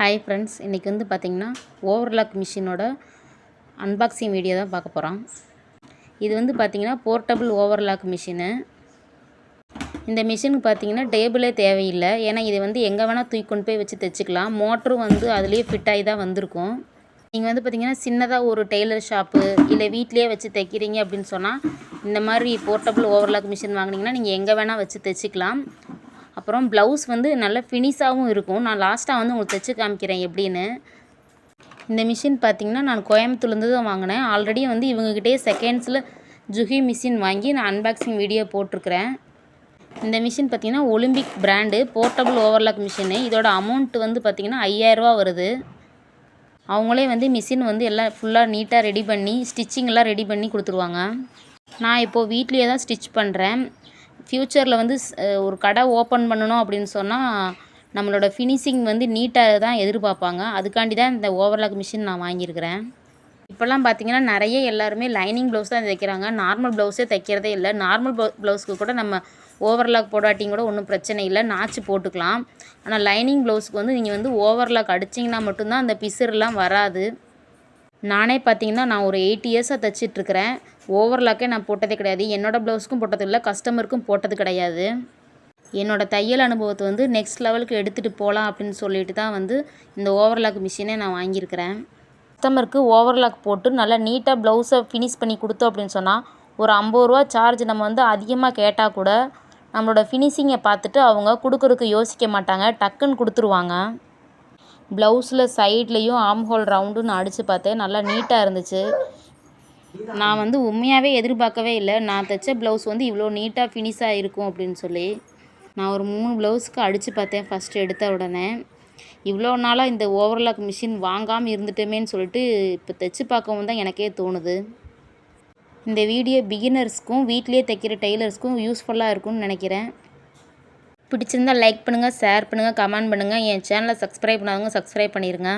Hi friends இன்றைக்கி வந்து பார்த்திங்கன்னா ஓவர்லாக் மிஷினோட அன்பாக்சிங் வீடியோ தான் பார்க்க போகிறோம் இது வந்து பார்த்திங்கன்னா போர்ட்டபிள் ஓவர்லாக் மிஷினு இந்த மிஷினுக்கு பார்த்தீங்கன்னா டேபிளே தேவையில்லை. ஏன்னா இது வந்து எங்கே வேணால் தூக்கி கொண்டு போய் வச்சு தைச்சிக்கலாம். மோட்டரும் வந்து அதுலேயே ஃபிட் ஆகி தான் வந்திருக்கும். நீங்கள் வந்து பார்த்திங்கன்னா சின்னதாக ஒரு டெய்லர் ஷாப்பு இல்லை வீட்டிலேயே வச்சு தைக்கிறீங்க அப்படின்னு சொன்னால் இந்த மாதிரி போர்ட்டபிள் ஓவர்லாக் மிஷின் வாங்கினீங்கன்னா நீங்கள் எங்கே வேணால் வச்சு தைச்சிக்கலாம். அப்புறம் ப்ளவுஸ் வந்து நல்ல ஃபினிஷாகவும் இருக்கும். நான் லாஸ்ட்டாக வந்து உங்களுக்கு தைச்சு காமிக்கிறேன் எப்படின்னு. இந்த மிஷின் பார்த்திங்கன்னா நான் கோயம்புத்தூர்லேருந்து தான் வாங்கினேன். ஆல்ரெடி வந்து இவங்ககிட்டயே செகண்ட்ஸில் ஜுஹி மிஷின் வாங்கி நான் அன்பாக்சிங் வீடியோ போட்டிருக்கிறேன். இந்த மிஷின் பார்த்திங்கன்னா Olympic brand portable overlock machine இதோட அமௌண்ட் வந்து பார்த்திங்கன்னா ஐயாயிரரூவா வருது. அவங்களே வந்து மிஷின் வந்து எல்லாம் ஃபுல்லாக நீட்டாக ரெடி பண்ணி ஸ்டிச்சிங்லாம் ரெடி பண்ணி கொடுத்துருவாங்க. நான் இப்போது வீட்லேயே தான் ஸ்டிச் பண்ணுறேன் ஃப்யூச்சரில் வந்து ஒரு கடை ஓப்பன் பண்ணணும் அப்படின்னு சொன்னால் நம்மளோட ஃபினிஷிங் வந்து நீட்டாக தான் எதிர்பார்ப்பாங்க. அதுக்காண்டி தான் இந்த ஓவர்லாக் மிஷின் நான் வாங்கியிருக்கிறேன். இப்போல்லாம் பார்த்தீங்கன்னா நிறைய எல்லாருமே லைனிங் ப்ளவுஸ் தான் தைக்கிறாங்க. நார்மல் ப்ளவுஸே தைக்கிறதே இல்லை. நார்மல் ப்ளவுஸ்க்கு கூட நம்ம ஓவர்லாக் போடாட்டியும் கூட ஒன்றும் பிரச்சனை இல்லை. நாச்சு போட்டுக்கலாம். ஆனால் லைனிங் ப்ளவுஸ்க்கு வந்து நீங்கள் வந்து ஓவர்லாக் அடிச்சிங்கன்னா மட்டும்தான் அந்த பிசுறுலாம் வராது. நானே பார்த்தீங்கன்னா நான் ஒரு எயிட் இயர்ஸாக தைச்சிட்ருக்கிறேன். ஓவர்லாக்கே நான் போட்டதே கிடையாது. என்னோடய ப்ளவுஸ்க்கும் போட்டது இல்லை கஸ்டமருக்கும் போட்டது கிடையாது. என்னோடய தையல் அனுபவத்தை வந்து நெக்ஸ்ட் லெவலுக்கு எடுத்துகிட்டு போகலாம் அப்படின்னு சொல்லிட்டு தான் வந்து இந்த ஓவர்லாக் மிஷினே நான் வாங்கியிருக்கிறேன். கஸ்டமருக்கு ஓவர்லாக் போட்டு நல்லா நீட்டாக ப்ளவுஸை ஃபினிஷ் பண்ணி கொடுத்தோம் அப்படின்னு சொன்னால் ஒரு ஐம்பது ரூபா சார்ஜ் நம்ம வந்து அதிகமாக கேட்டால் கூட நம்மளோட ஃபினிஷிங்கை பார்த்துட்டு அவங்க கொடுக்குறதுக்கு யோசிக்க மாட்டாங்க. டக்குன்னு கொடுத்துருவாங்க. ப்ளவுஸில் சைட்லேயும் ஆம் ஹோல் ரவுண்டுன்னு அடித்து பார்த்தேன். நல்லா நீட்டாக இருந்துச்சு. நான் வந்து உண்மையாகவே எதிர்பார்க்கவே இல்லை. நான் தைச்ச ப்ளவுஸ் வந்து இவ்வளோ நீட்டாக ஃபினிஷாக இருக்கும் அப்படின்னு சொல்லி நான் ஒரு மூணு ப்ளவுஸ்க்கு அடித்து பார்த்தேன் ஃபஸ்ட்டு எடுத்த உடனே. இவ்வளோ நாளாக இந்த ஓவர்லாக் மிஷின் வாங்காமல் இருந்துட்டோமேன்னு சொல்லிட்டு இப்போ தைச்சி பார்க்கவும் தான் எனக்கே தோணுது. இந்த வீடியோ பிகினர்ஸ்க்கும் வீட்லேயே தைக்கிற டெய்லர்ஸ்க்கும் யூஸ்ஃபுல்லாக இருக்கும்னு நினைக்கிறேன். பிடிச்சிருந்தால் லைக் பண்ணுங்கள் ஷேர் பண்ணுங்கள் கமெண்ட் பண்ணுங்கள் என் சேனலை சப்ஸ்கிரைப் பண்ணாதவங்க சப்ஸ்கிரைப் பண்ணிடுங்க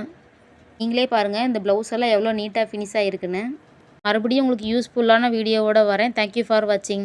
நீங்களே பாருங்கள் இந்த ப்ளவுஸ் எல்லாம் எவ்வளோ நீட்டாக ஃபினிஷ் ஆகிருக்குன்னு மறுபடியும் உங்களுக்கு யூஸ்ஃபுல்லான வீடியோவோடு வரேன். தேங்க்யூ ஃபார் வாட்சிங்